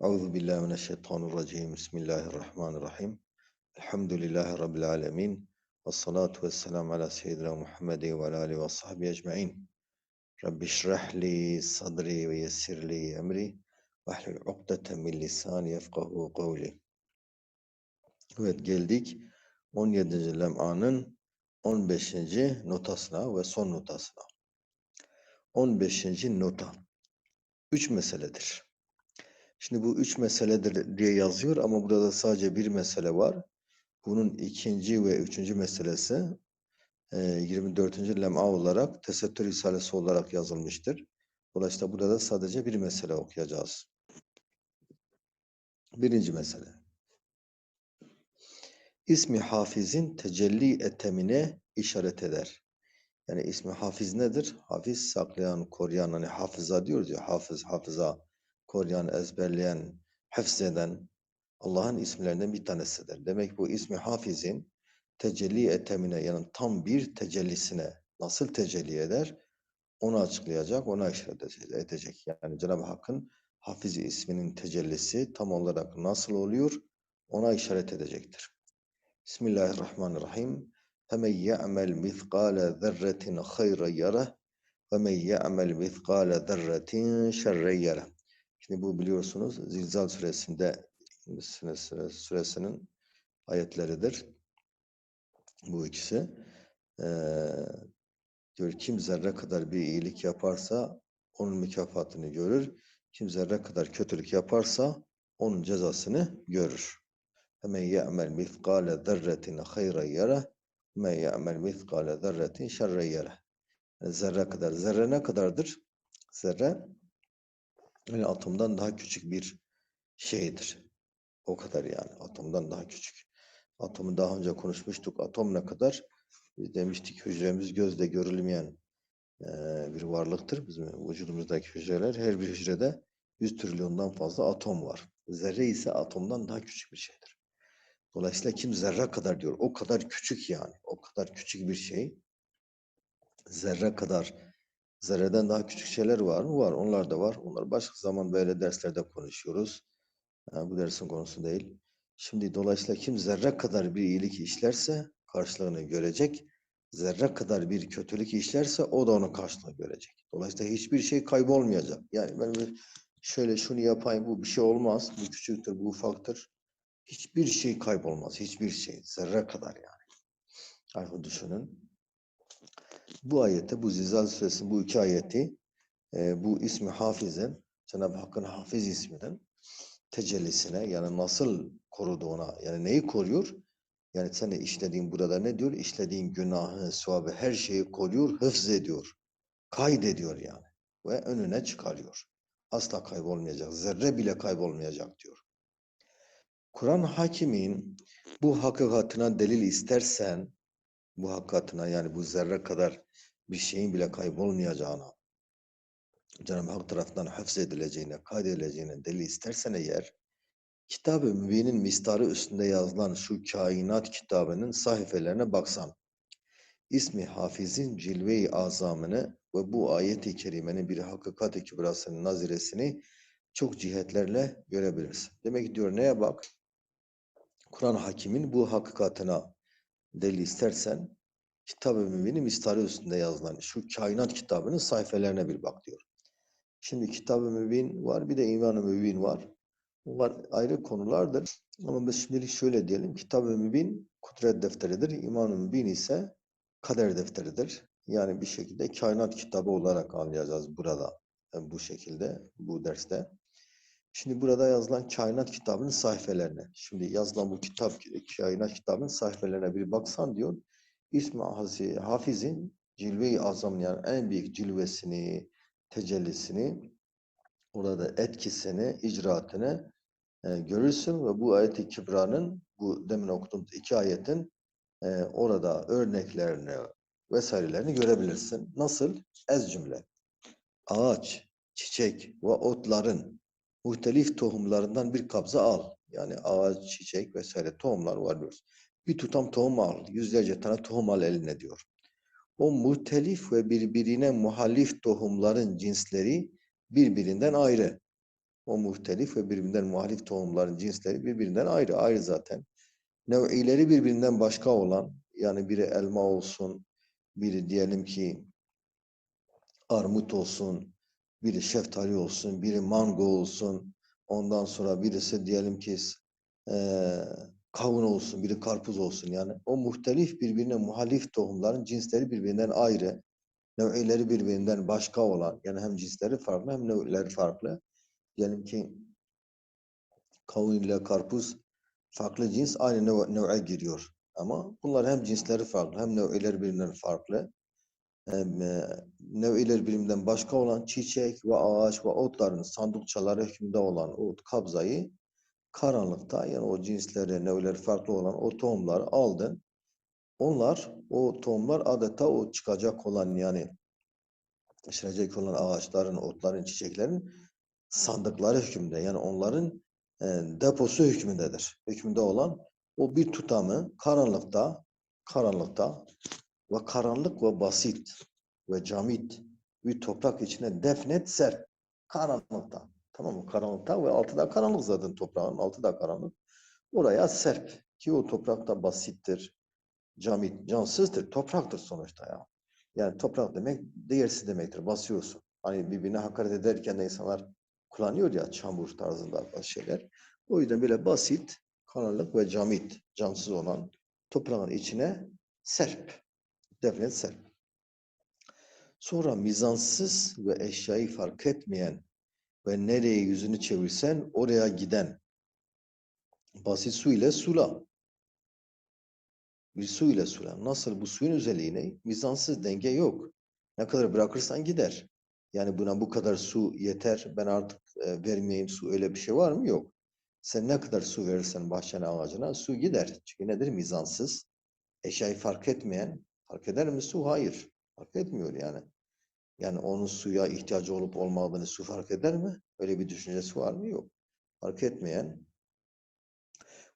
Euzu billahi mineşşeytanirracim. Bismillahirrahmanirrahim. Elhamdülillahi rabbil alamin. Ves salatu vesselam ala seyyidina Muhammed ve ala alihi ve sahbihi ecmaîn. Rabbi şrah li sadri ve yessir li emri ve hlul ukdeten min lisani yefkahu kavli. Evet geldik 17. lem'anın 15. notasına ve son notasına. 15. nota. Üç meseledir. Şimdi bu üç meseledir diye yazıyor ama burada sadece bir mesele var. Bunun ikinci ve üçüncü meselesi e, 24. lem'a olarak tesettür risalesi olarak yazılmıştır. Dolayısıyla burada da sadece bir mesele okuyacağız. Birinci mesele. İsmi hafizin tecelli etemine işaret eder. Yani ismi hafiz nedir? Hafiz saklayan, koruyan, hani hafıza diyoruz ya, hafız, hafıza, koruyan, ezberleyen, hafzeden Allah'ın isimlerinden bir tanesidir. Demek bu ismi hafizin tecelli etemine yani tam bir tecellisine nasıl tecelli eder? Onu açıklayacak, ona işaret edecek. Yani Cenab-ı Hakk'ın Hafiz isminin tecellisi tam olarak nasıl oluyor? Ona işaret edecektir. Bismillahirrahmanirrahim. فَمَنْ يَعْمَلْ مِثْقَالَ ذَرَّةٍ خَيْرًا يَرَهُ وَمَنْ يَعْمَلْ مِثْقَالَ ذَرَّةٍ شَرًّا يَرَهُ Şimdi bu biliyorsunuz Zilzal suresinde suresinin ayetleridir. Bu ikisi. Ee, diyor kim zerre kadar bir iyilik yaparsa onun mükafatını görür. Kim zerre kadar kötülük yaparsa onun cezasını görür. Hemen ye'mel mithqale zerretin hayra yara men ye'mel mithqale zerretin şerre yara. Zerre kadar. Zerre ne kadardır? Zerre yani atomdan daha küçük bir şeydir. O kadar yani. Atomdan daha küçük. Atomu daha önce konuşmuştuk. Atom ne kadar? Biz demiştik hücremiz gözle görülmeyen e, bir varlıktır. Bizim vücudumuzdaki hücreler her bir hücrede 100 trilyondan fazla atom var. Zerre ise atomdan daha küçük bir şeydir. Dolayısıyla kim zerre kadar diyor. O kadar küçük yani. O kadar küçük bir şey. Zerre kadar Zerreden daha küçük şeyler var mı? Var. Onlar da var. Onlar başka zaman böyle derslerde konuşuyoruz. Yani bu dersin konusu değil. Şimdi dolayısıyla kim zerre kadar bir iyilik işlerse karşılığını görecek. Zerre kadar bir kötülük işlerse o da onun karşılığını görecek. Dolayısıyla hiçbir şey kaybolmayacak. Yani ben şöyle şunu yapayım bu bir şey olmaz. Bu küçüktür, bu ufaktır. Hiçbir şey kaybolmaz. Hiçbir şey. Zerre kadar yani. Artık düşünün bu ayette, bu Zilzal Suresi'nin bu iki ayeti, e, bu ismi Hafiz'in, Cenab-ı Hakk'ın Hafiz isminin tecellisine, yani nasıl koruduğuna, yani neyi koruyor? Yani sen işlediğin burada ne diyor? İşlediğin günahı, sevabı, her şeyi koruyor, hıfz ediyor. Kaydediyor yani. Ve önüne çıkarıyor. Asla kaybolmayacak, zerre bile kaybolmayacak diyor. Kur'an hakimin bu hakikatına delil istersen, bu hakikatına yani bu zerre kadar bir şeyin bile kaybolmayacağına, Cenab-ı Hak tarafından hafzedileceğine, kaydedileceğine delil istersen eğer, Kitab-ı Mübin'in mistarı üstünde yazılan şu kainat kitabının sayfelerine baksan, ismi Hafiz'in cilve-i azamını ve bu ayet-i kerimenin bir hakikat-i kübrasının naziresini çok cihetlerle görebilirsin. Demek ki diyor neye bak? Kur'an hakimin bu hakikatına delil istersen Kitab-ı Mübin'in mistarı üstünde yazılan şu kainat kitabının sayfelerine bir bak diyor. Şimdi Kitab-ı Mübin var bir de İman-ı Mübin var. Bunlar ayrı konulardır. Ama biz şimdilik şöyle diyelim. Kitab-ı Mübin kudret defteridir. İman-ı Mübin ise kader defteridir. Yani bir şekilde kainat kitabı olarak anlayacağız burada. Yani bu şekilde, bu derste. Şimdi burada yazılan kainat kitabının sayfelerine. Şimdi yazılan bu kitap, kainat kitabının sayfelerine bir baksan diyor. İsmi Hafiz'in cilve-i azam yani en büyük cilvesini, tecellisini, orada etkisini, icraatını e, görürsün ve bu ayet-i kibranın, bu demin okuduğumuz iki ayetin e, orada örneklerini vesairelerini görebilirsin. Nasıl? Ez cümle. Ağaç, çiçek ve otların muhtelif tohumlarından bir kabza al. Yani ağaç, çiçek vesaire tohumlar var diyoruz. Bir tutam tohum al, yüzlerce tane tohum al eline diyor. O muhtelif ve birbirine muhalif tohumların cinsleri birbirinden ayrı. O muhtelif ve birbirinden muhalif tohumların cinsleri birbirinden ayrı. Ayrı zaten. Nev'ileri birbirinden başka olan yani biri elma olsun, biri diyelim ki armut olsun, biri şeftali olsun, biri mango olsun. Ondan sonra birisi diyelim ki eee kavun olsun, biri karpuz olsun. Yani o muhtelif birbirine muhalif tohumların cinsleri birbirinden ayrı. Nev'ileri birbirinden başka olan, yani hem cinsleri farklı hem nev'leri farklı. Diyelim ki kavun ile karpuz farklı cins aynı nev- nev'e giriyor. Ama bunlar hem cinsleri farklı hem nev'ileri birbirinden farklı. E, nev'ileri birbirinden başka olan çiçek ve ağaç ve otların sandıkçaları hükmünde olan o kabzayı karanlıkta yani o cinsleri, nevleri farklı olan o tohumları aldın. Onlar, o tohumlar adeta o çıkacak olan yani yeşerecek olan ağaçların, otların, çiçeklerin sandıkları hükmünde. Yani onların e, deposu hükmündedir. Hükmünde olan o bir tutamı karanlıkta, karanlıkta ve karanlık ve basit ve camit bir toprak içine defnet ser. Karanlıkta. Tamam mı? Karanlıkta ve altı da karanlık zaten toprağın. Altı da karanlık. Oraya serp. Ki o toprak da basittir. Camit, cansızdır. Topraktır sonuçta ya. Yani toprak demek değersiz demektir. Basıyorsun. Hani birbirine hakaret ederken de insanlar kullanıyor ya çamur tarzında bazı şeyler. O yüzden böyle basit, karanlık ve camit, cansız olan toprağın içine serp. Serp. Sonra mizansız ve eşyayı fark etmeyen ve nereye yüzünü çevirsen oraya giden basit su ile sula. Bir su ile sula. Nasıl bu suyun özelliği ne? Mizansız denge yok. Ne kadar bırakırsan gider. Yani buna bu kadar su yeter, ben artık e, vermeyeyim su öyle bir şey var mı? Yok. Sen ne kadar su verirsen bahçene ağacına su gider. Çünkü nedir? Mizansız. Eşyayı fark etmeyen, fark eder mi su? Hayır. Fark etmiyor yani. Yani onun suya ihtiyacı olup olmadığını su fark eder mi? Öyle bir düşüncesi var mı? Yok. Fark etmeyen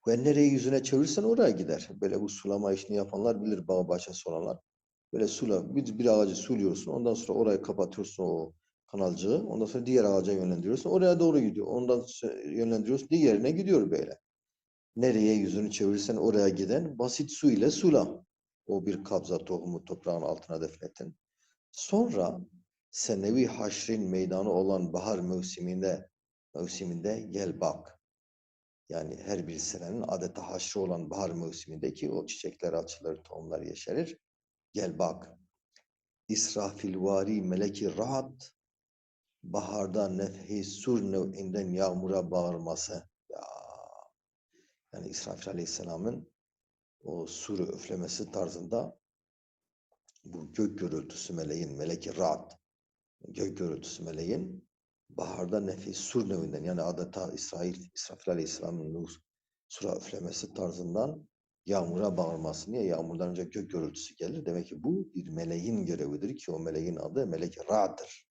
ve nereye yüzüne çevirirsen oraya gider. Böyle bu sulama işini yapanlar bilir bağ bahçesi olanlar. Böyle sula, bir, bir ağacı suluyorsun. Ondan sonra orayı kapatıyorsun o kanalcığı. Ondan sonra diğer ağaca yönlendiriyorsun. Oraya doğru gidiyor. Ondan yönlendiriyorsun. Diğerine gidiyor böyle. Nereye yüzünü çevirirsen oraya giden basit su ile sula. O bir kabza tohumu toprağın altına defnetin. Sonra senevi haşrin meydanı olan bahar mevsiminde mevsiminde gel bak. Yani her bir senenin adeta haşrı olan bahar mevsimindeki o çiçekler açılır, tohumlar yeşerir. Gel bak. İsrafilvari meleki rahat baharda nefhi sur nev'inden yağmura bağırması. Ya. Yani İsrafil Aleyhisselam'ın o suru üflemesi tarzında bu gök gürültüsü meleğin, meleki rahat gök gürültüsü meleğin baharda nefis sur nevinden yani adeta İsrail, İsrafil Aleyhisselam'ın sura üflemesi tarzından yağmura bağırması. Niye? Yağmurdan önce gök gürültüsü gelir. Demek ki bu bir meleğin görevidir ki o meleğin adı melek Ra'dır.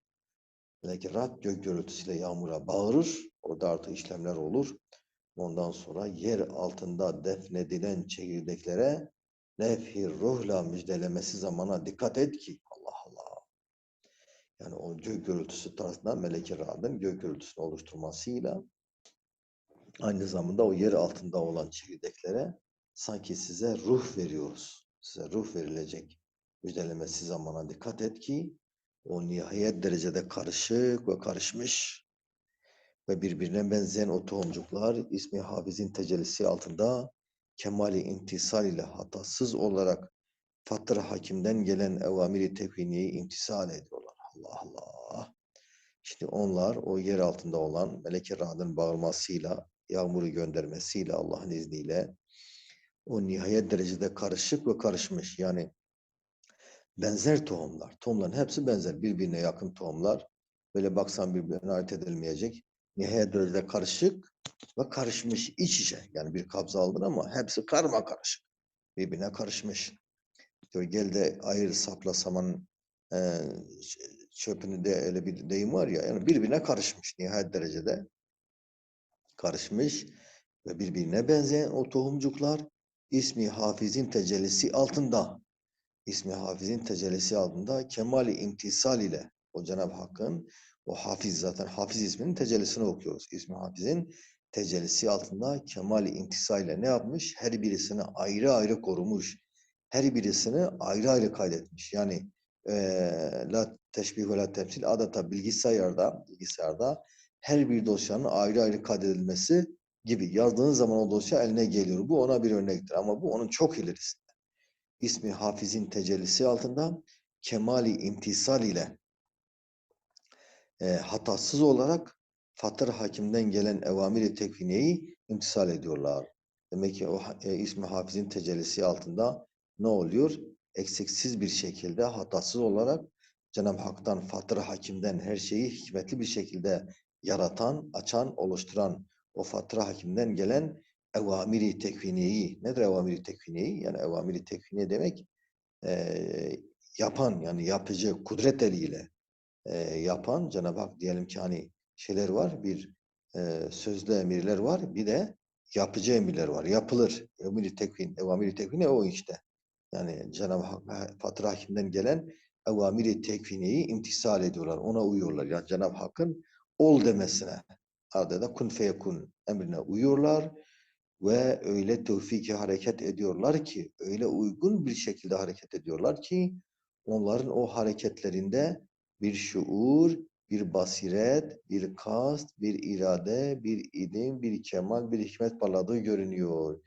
Melek Ra gök gürültüsüyle yağmura bağırır. Orada artık işlemler olur. Ondan sonra yer altında defnedilen çekirdeklere nefhi ruhla müjdelemesi zamana dikkat et ki Allah Allah. Yani o gök gürültüsü tarzında melek Ra'nın gök gürültüsünü oluşturmasıyla aynı zamanda o yer altında olan çekirdeklere sanki size ruh veriyoruz. Size ruh verilecek müjdelemesi zamana dikkat et ki o nihayet derecede karışık ve karışmış ve birbirine benzeyen o tohumcuklar ismi Hafiz'in tecellisi altında kemali intisal ile hatasız olarak Fatır Hakim'den gelen evamiri tekviniyeyi imtisal ediyorlar. Allah Allah. Şimdi onlar o yer altında olan Melek-i Ra'nın bağırmasıyla, yağmuru göndermesiyle Allah'ın izniyle o nihayet derecede karışık ve karışmış. Yani benzer tohumlar. Tohumların hepsi benzer. Birbirine yakın tohumlar. Böyle baksan birbirine ayırt edilmeyecek. Derecede karışık ve karışmış iç içe. Yani bir kabza aldın ama hepsi karma karışık. Birbirine karışmış. Diyor gel de ayır sapla saman e, çöpünü de öyle bir deyim var ya. Yani birbirine karışmış nihayet derecede. Karışmış ve birbirine benzeyen o tohumcuklar ismi hafizin tecellisi altında ismi hafizin tecellisi altında kemali imtisal ile o Cenab-ı Hakk'ın O Hafiz zaten Hafiz isminin tecellisini okuyoruz. İsmi Hafiz'in tecellisi altında kemali intisayla ne yapmış? Her birisini ayrı ayrı korumuş. Her birisini ayrı ayrı kaydetmiş. Yani eee la teşbih ve la temsil adeta bilgisayarda bilgisayarda her bir dosyanın ayrı ayrı kaydedilmesi gibi yazdığın zaman o dosya eline geliyor. Bu ona bir örnektir ama bu onun çok ilerisinde. İsmi Hafiz'in tecellisi altında kemali imtisal ile e, hatasız olarak Fatır Hakim'den gelen evamiri tekviniyeyi imtisal ediyorlar. Demek ki o e, ismi Hafiz'in tecellisi altında ne oluyor? Eksiksiz bir şekilde hatasız olarak Cenab-ı Hak'tan Fatır Hakim'den her şeyi hikmetli bir şekilde yaratan, açan, oluşturan o Fatır Hakim'den gelen evamiri tekviniyeyi. Nedir evamiri tekviniyeyi? Yani evamiri tekviniye demek eee, yapan yani yapıcı kudret eliyle eee, yapan Cenab-ı Hak diyelim ki hani şeyler var bir eee, sözlü emirler var bir de yapıcı emirler var. Yapılır. Emiri tekvin, evamiri tekvini o işte. Yani Cenab-ı Hak Fatır Hakim'den gelen evamiri tekviniyi imtisal ediyorlar. Ona uyuyorlar. Yani Cenab-ı Hakk'ın ol demesine adeta kun feyekun emrine uyuyorlar ve öyle tevfiki hareket ediyorlar ki öyle uygun bir şekilde hareket ediyorlar ki onların o hareketlerinde bir şuur, bir basiret, bir kast, bir irade, bir ilim, bir kemal, bir hikmet parladığı görünüyor.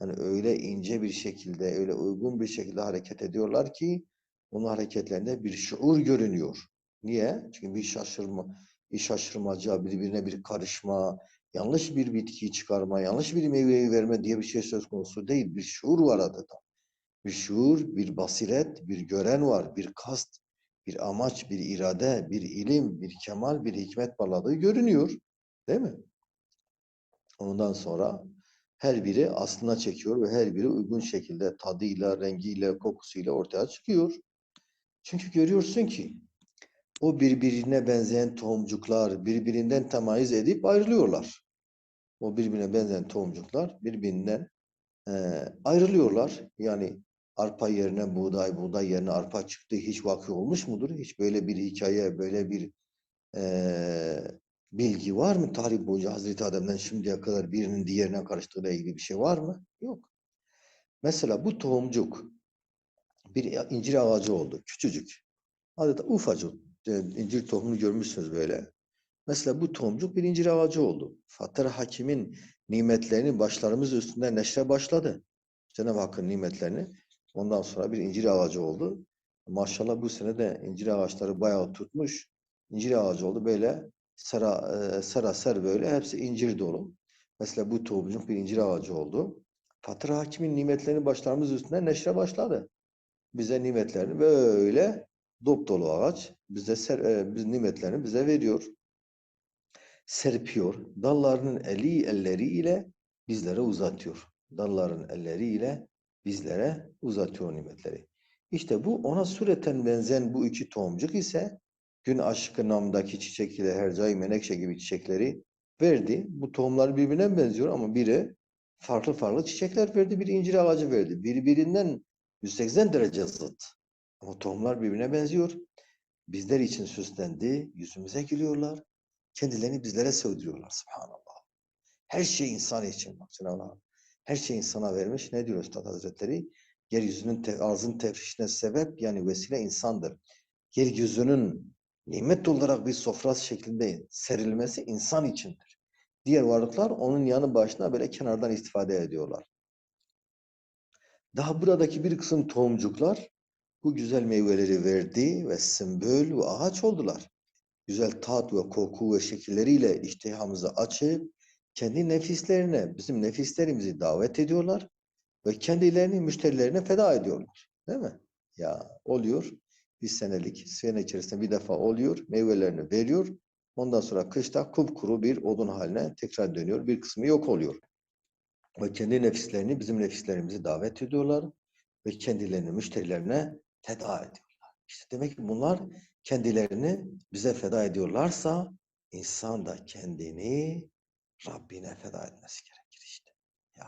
Yani öyle ince bir şekilde, öyle uygun bir şekilde hareket ediyorlar ki onun hareketlerinde bir şuur görünüyor. Niye? Çünkü bir şaşırma, bir şaşırmaca, birbirine bir karışma, yanlış bir bitkiyi çıkarma, yanlış bir meyveyi verme diye bir şey söz konusu değil. Bir şuur var adeta. Bir şuur, bir basiret, bir gören var, bir kast, bir amaç, bir irade, bir ilim, bir kemal, bir hikmet parladığı görünüyor. Değil mi? Ondan sonra her biri aslına çekiyor ve her biri uygun şekilde tadıyla, rengiyle, kokusuyla ortaya çıkıyor. Çünkü görüyorsun ki o birbirine benzeyen tohumcuklar birbirinden temayüz edip ayrılıyorlar. O birbirine benzeyen tohumcuklar birbirinden eee, ayrılıyorlar. Yani arpa yerine buğday, buğday yerine arpa çıktı. Hiç vakı olmuş mudur? Hiç böyle bir hikaye, böyle bir eee, bilgi var mı? Tarih boyunca Hazreti Adem'den şimdiye kadar birinin diğerine karıştığıyla ilgili bir şey var mı? Yok. Mesela bu tohumcuk bir incir ağacı oldu. Küçücük. Adeta ufacık. e, incir tohumunu görmüşsünüz böyle. Mesela bu tohumcuk bir incir ağacı oldu. Fatır Hakim'in nimetlerini başlarımız üstünde neşre başladı. Cenab-ı Hakk'ın nimetlerini. Ondan sonra bir incir ağacı oldu. Maşallah bu sene de incir ağaçları bayağı tutmuş. İncir ağacı oldu böyle sera, e, seraser böyle hepsi incir dolu. Mesela bu tohumcuk bir incir ağacı oldu. Fatır Hakim'in nimetlerini başlarımız üstünde neşre başladı. Bize nimetlerini böyle dop dolu ağaç bize ser, e, biz nimetlerini bize veriyor serpiyor. Dallarının eli elleriyle bizlere uzatıyor. Dalların elleriyle bizlere uzatıyor nimetleri. İşte bu ona sureten benzeyen bu iki tohumcuk ise gün aşkı namdaki çiçek ile hercai menekşe gibi çiçekleri verdi. Bu tohumlar birbirine benziyor ama biri farklı farklı çiçekler verdi. Biri incir ağacı verdi. Birbirinden 180 derece zıt. Ama tohumlar birbirine benziyor. Bizler için süslendi. Yüzümüze gülüyorlar kendilerini bizlere sövdürüyorlar subhanallah. Her şey insan için bak Cenab-ı. Her şey insana vermiş. Ne diyor Üstad Hazretleri? Yeryüzünün te arzın tefrişine sebep yani vesile insandır. Yeryüzünün nimet olarak bir sofra şeklinde serilmesi insan içindir. Diğer varlıklar onun yanı başına böyle kenardan istifade ediyorlar. Daha buradaki bir kısım tohumcuklar bu güzel meyveleri verdi ve sümbül ve ağaç oldular güzel tat ve koku ve şekilleriyle iştihamızı açıp kendi nefislerine, bizim nefislerimizi davet ediyorlar ve kendilerini müşterilerine feda ediyorlar. Değil mi? Ya oluyor. Bir senelik, sene içerisinde bir defa oluyor. Meyvelerini veriyor. Ondan sonra kışta kupkuru bir odun haline tekrar dönüyor. Bir kısmı yok oluyor. Ve kendi nefislerini, bizim nefislerimizi davet ediyorlar ve kendilerini müşterilerine feda ediyorlar. İşte demek ki bunlar kendilerini bize feda ediyorlarsa insan da kendini Rabbine feda etmesi gerekir işte. Ya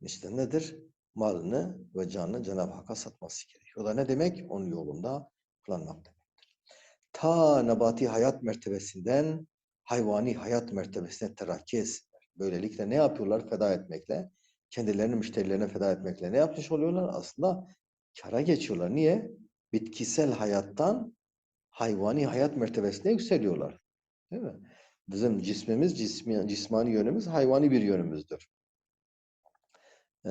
işte nedir? Malını ve canını Cenab-ı Hakk'a satması gerekiyor. O da ne demek? Onun yolunda kullanmak demektir. ta nabati hayat mertebesinden hayvani hayat mertebesine terakki etsinler. Böylelikle ne yapıyorlar? Feda etmekle, kendilerini müşterilerine feda etmekle ne yapmış oluyorlar? Aslında kara geçiyorlar. Niye? Bitkisel hayattan hayvani hayat mertebesine yükseliyorlar. Değil mi? Bizim cismimiz, cismi, cismani yönümüz hayvani bir yönümüzdür. Ee,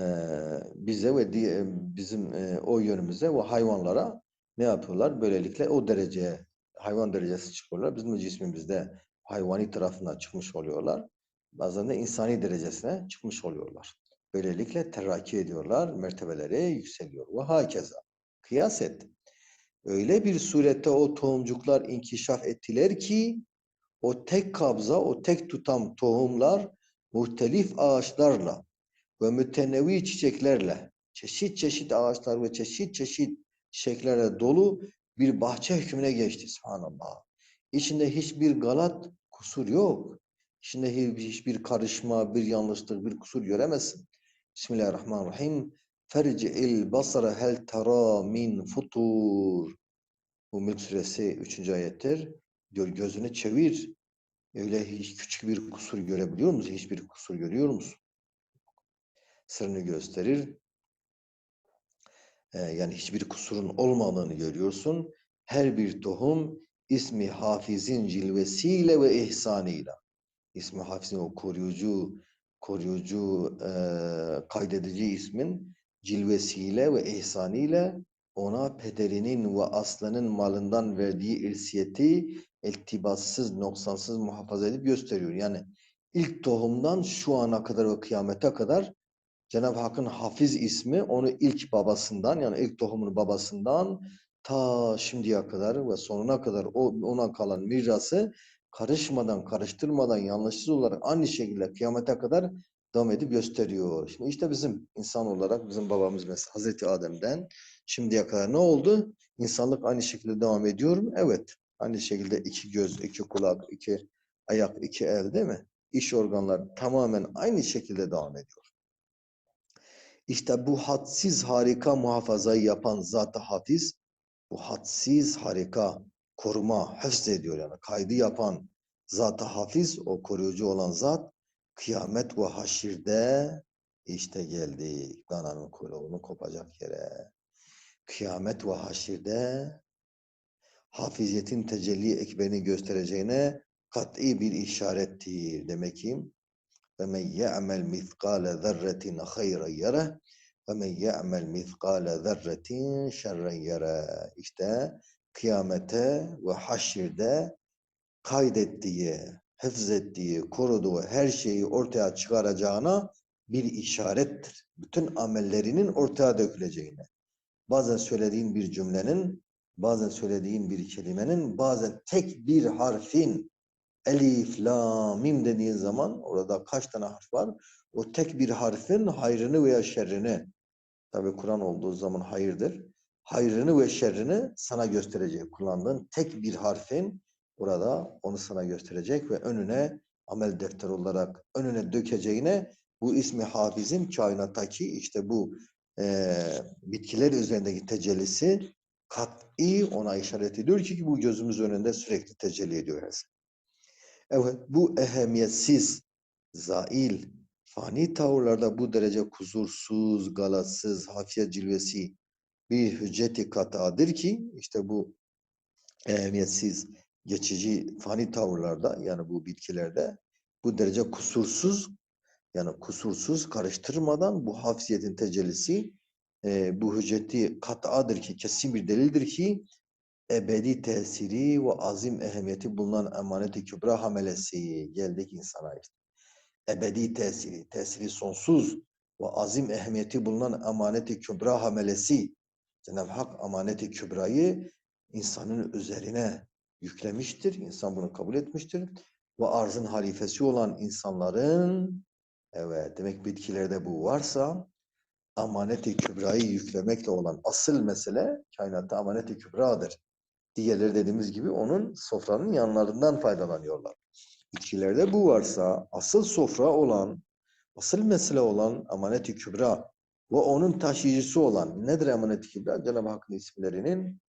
bize ve di- bizim e, o yönümüze ve hayvanlara ne yapıyorlar? Böylelikle o dereceye, hayvan derecesi çıkıyorlar. Bizim de cismimizde hayvani tarafına çıkmış oluyorlar. Bazen de insani derecesine çıkmış oluyorlar. Böylelikle terakki ediyorlar, mertebeleri yükseliyor. Ve hakeza. Kıyas et. Öyle bir surette o tohumcuklar inkişaf ettiler ki o tek kabza, o tek tutam tohumlar muhtelif ağaçlarla ve mütenevi çiçeklerle, çeşit çeşit ağaçlar ve çeşit çeşit çiçeklerle dolu bir bahçe hükmüne geçti. Subhanallah. İçinde hiçbir galat, kusur yok. İçinde hi- hiçbir karışma, bir yanlışlık, bir kusur göremezsin. Bismillahirrahmanirrahim. Ferci'il basara hel tara min futur. Bu Mülk Suresi 3. ayettir. Diyor gözünü çevir. Öyle hiç küçük bir kusur görebiliyor musun? Hiçbir kusur görüyor musun? Sırrını gösterir. Ee, yani hiçbir kusurun olmadığını görüyorsun. Her bir tohum ismi hafizin cilvesiyle ve ihsanıyla. İsmi hafizin o koruyucu, koruyucu, e, kaydedici ismin cilvesiyle ve ihsanıyla ona pederinin ve aslanın malından verdiği irsiyeti iltibassız, noksansız muhafaza edip gösteriyor. Yani ilk tohumdan şu ana kadar ve kıyamete kadar Cenab-ı Hakk'ın Hafiz ismi onu ilk babasından yani ilk tohumun babasından ta şimdiye kadar ve sonuna kadar o ona kalan mirası karışmadan, karıştırmadan, yanlışsız olarak aynı şekilde kıyamete kadar devam edip gösteriyor. Şimdi işte bizim insan olarak bizim babamız mesela Hazreti Adem'den şimdiye kadar ne oldu? İnsanlık aynı şekilde devam ediyor mu? Evet. Aynı şekilde iki göz, iki kulak, iki ayak, iki el değil mi? İş organları tamamen aynı şekilde devam ediyor. İşte bu hadsiz harika muhafazayı yapan zat-ı hafiz, bu hadsiz harika koruma, hıfz ediyor yani kaydı yapan zat-ı hafiz, o koruyucu olan zat, kıyamet ve haşirde işte geldik. Dananın kuyruğunu kopacak yere. Kıyamet ve haşirde hafiziyetin tecelli ekberini göstereceğine kat'i bir işarettir. Demek ki ve men ya'mel mithqale zerretin hayran yara ve men ya'mel mithqale zerretin şerren yara. İşte kıyamete ve haşirde kaydettiği, hıfzettiği, koruduğu her şeyi ortaya çıkaracağına bir işarettir. Bütün amellerinin ortaya döküleceğine. Bazen söylediğin bir cümlenin bazen söylediğin bir kelimenin, bazen tek bir harfin Elif, la, mim dediğin zaman orada kaç tane harf var? O tek bir harfin hayrını veya şerrini tabi Kur'an olduğu zaman hayırdır. Hayrını ve şerrini sana gösterecek. Kullandığın tek bir harfin orada onu sana gösterecek ve önüne amel defteri olarak önüne dökeceğine bu ismi hafizin kainattaki işte bu eee bitkiler üzerindeki tecellisi kat'i ona işaret ediyor ki bu gözümüz önünde sürekli tecelli ediyor her zaman. Evet, bu ehemmiyetsiz, zail, fani tavırlarda bu derece kusursuz, galatsız, hafiyet cilvesi bir hücceti katadır ki, işte bu ehemmiyetsiz, geçici, fani tavırlarda, yani bu bitkilerde, bu derece kusursuz, yani kusursuz, karıştırmadan bu hafiziyetin tecellisi, e, bu hücceti katadır ki, kesin bir delildir ki, ebedi tesiri ve azim ehemmiyeti bulunan emaneti kübra hamelesi geldik insana işte. Ebedi tesiri, tesiri sonsuz ve azim ehemmiyeti bulunan emaneti kübra hamelesi. Cenab-ı Hak amaneti kübrayı insanın üzerine yüklemiştir. İnsan bunu kabul etmiştir. Ve arzın halifesi olan insanların evet demek bitkilerde bu varsa amaneti kübrayı yüklemekle olan asıl mesele kainatta amaneti kübradır. Diğerleri dediğimiz gibi onun sofranın yanlarından faydalanıyorlar. Bitkilerde bu varsa asıl sofra olan, asıl mesele olan emanet-i kübra ve onun taşıyıcısı olan nedir emanet-i kübra? Cenab-ı Hakk'ın isimlerinin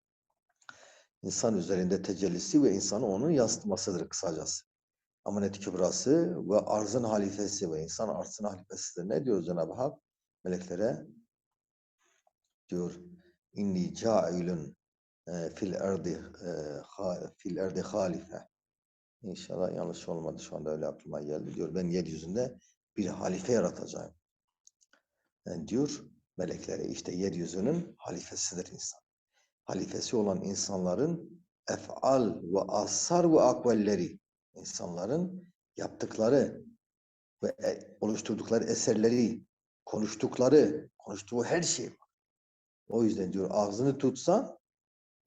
insan üzerinde tecellisi ve insanı onun yansıtmasıdır kısacası. Amanet kübrası ve arzın halifesi ve insan arzın halifesidir. Ne diyor Cenab-ı Hak? Meleklere diyor inni cailun e, fil erdi e, fil erdi halife. İnşallah yanlış olmadı. Şu anda öyle aklıma geldi. Diyor ben yeryüzünde bir halife yaratacağım. Yani diyor meleklere işte yeryüzünün halifesidir insan. Halifesi olan insanların ef'al ve asar ve akvalleri insanların yaptıkları ve e- oluşturdukları eserleri, konuştukları, konuştuğu her şey var. O yüzden diyor ağzını tutsan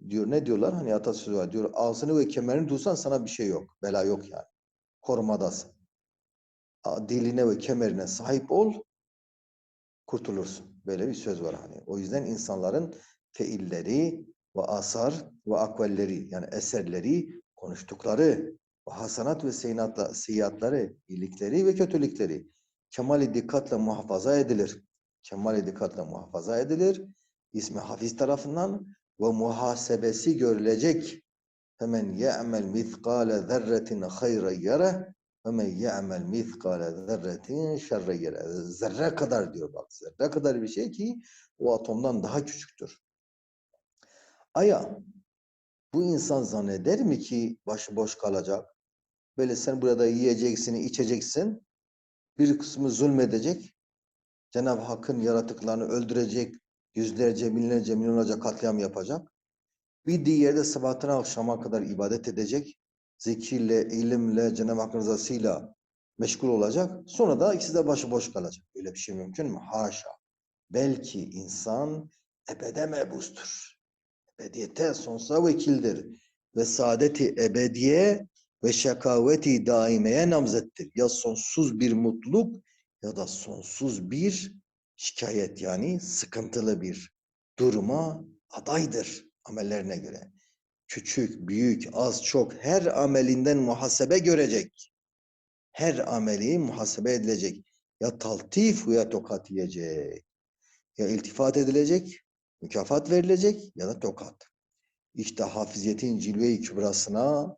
diyor ne diyorlar? Hani atasözü var diyor ağzını ve kemerini tutsan sana bir şey yok. Bela yok yani. Korumadasın. Diline ve kemerine sahip ol kurtulursun. Böyle bir söz var hani. O yüzden insanların feilleri ve asar ve akvalleri yani eserleri, konuştukları ve hasanat ve seyyiatla, seyyiatları, iyilikleri ve kötülükleri kemali dikkatle muhafaza edilir. Kemali dikkatle muhafaza edilir. İsmi Hafiz tarafından ve muhasebesi görülecek. Hemen ye'mel mithqale zerretin hayra yere ve men ye'mel mithqale zerretin şerre yere. Zerre kadar diyor bak. Zerre kadar bir şey ki o atomdan daha küçüktür. Aya bu insan zanneder mi ki başıboş kalacak? Böyle sen burada yiyeceksin, içeceksin. Bir kısmı zulmedecek. Cenab-ı Hakk'ın yaratıklarını öldürecek. Yüzlerce, binlerce, milyonlarca katliam yapacak. Bir diğerde sabahtan akşama kadar ibadet edecek. Zikirle, ilimle, Cenab-ı Hakk'ın rızasıyla meşgul olacak. Sonra da ikisi de başıboş kalacak. Öyle bir şey mümkün mü? Haşa. Belki insan ebede mebustur. Ebediyete sonsuza vekildir. Ve saadeti ebediye ve şakaveti daimeye namzettir. Ya sonsuz bir mutluluk ya da sonsuz bir şikayet yani sıkıntılı bir duruma adaydır amellerine göre. Küçük, büyük, az, çok her amelinden muhasebe görecek. Her ameli muhasebe edilecek. Ya taltif ya tokat yiyecek. Ya iltifat edilecek, mükafat verilecek ya da tokat. İşte hafiziyetin cilve-i kübrasına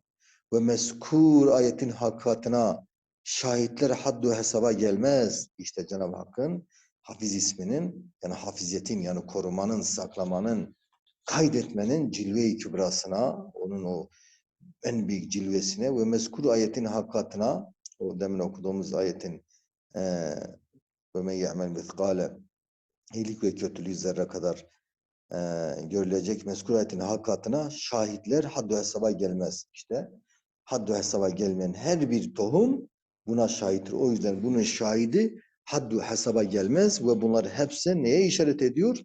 ve meskur ayetin hakikatına şahitler haddu hesaba gelmez. İşte Cenab-ı Hakk'ın hafiz isminin yani hafiziyetin yani korumanın, saklamanın, kaydetmenin cilve-i kübrasına, onun o en büyük cilvesine ve meskur ayetin hakikatına, o demin okuduğumuz ayetin eee ve men ya'mel mithqale iyilik ve kötülüğü zerre kadar eee, görülecek mezkur ayetin hakikatına şahitler haddu hesaba gelmez. İşte haddu hesaba gelmeyen her bir tohum buna şahittir. O yüzden bunun şahidi haddu hesaba gelmez ve bunlar hepsi neye işaret ediyor?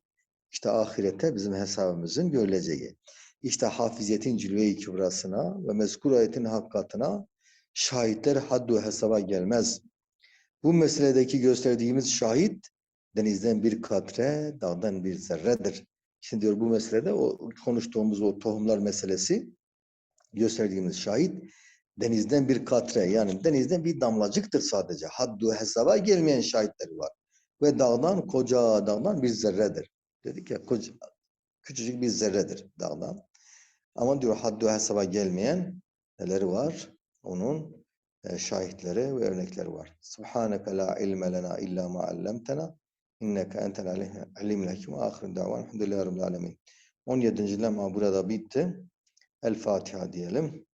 İşte ahirette bizim hesabımızın görüleceği. İşte hafiziyetin cilve-i kübrasına ve mezkur ayetin hakikatına şahitler haddu hesaba gelmez. Bu meseledeki gösterdiğimiz şahit denizden bir katre, dağdan bir zerredir. Şimdi diyor bu meselede o konuştuğumuz o tohumlar meselesi gösterdiğimiz şahit denizden bir katre yani denizden bir damlacıktır sadece. Haddu hesaba gelmeyen şahitleri var. Ve dağdan koca dağdan bir zerredir. Dedik ya koca, küçücük bir zerredir dağdan. Ama diyor haddu hesaba gelmeyen neleri var? Onun e, şahitleri ve örnekleri var. Subhaneke la ilme lena illa ma allamtena inneke entel alim- alimul hakim. Ahir davan elhamdülillahi rabbil alemin. 17. lema burada bitti. El Fatiha diyelim.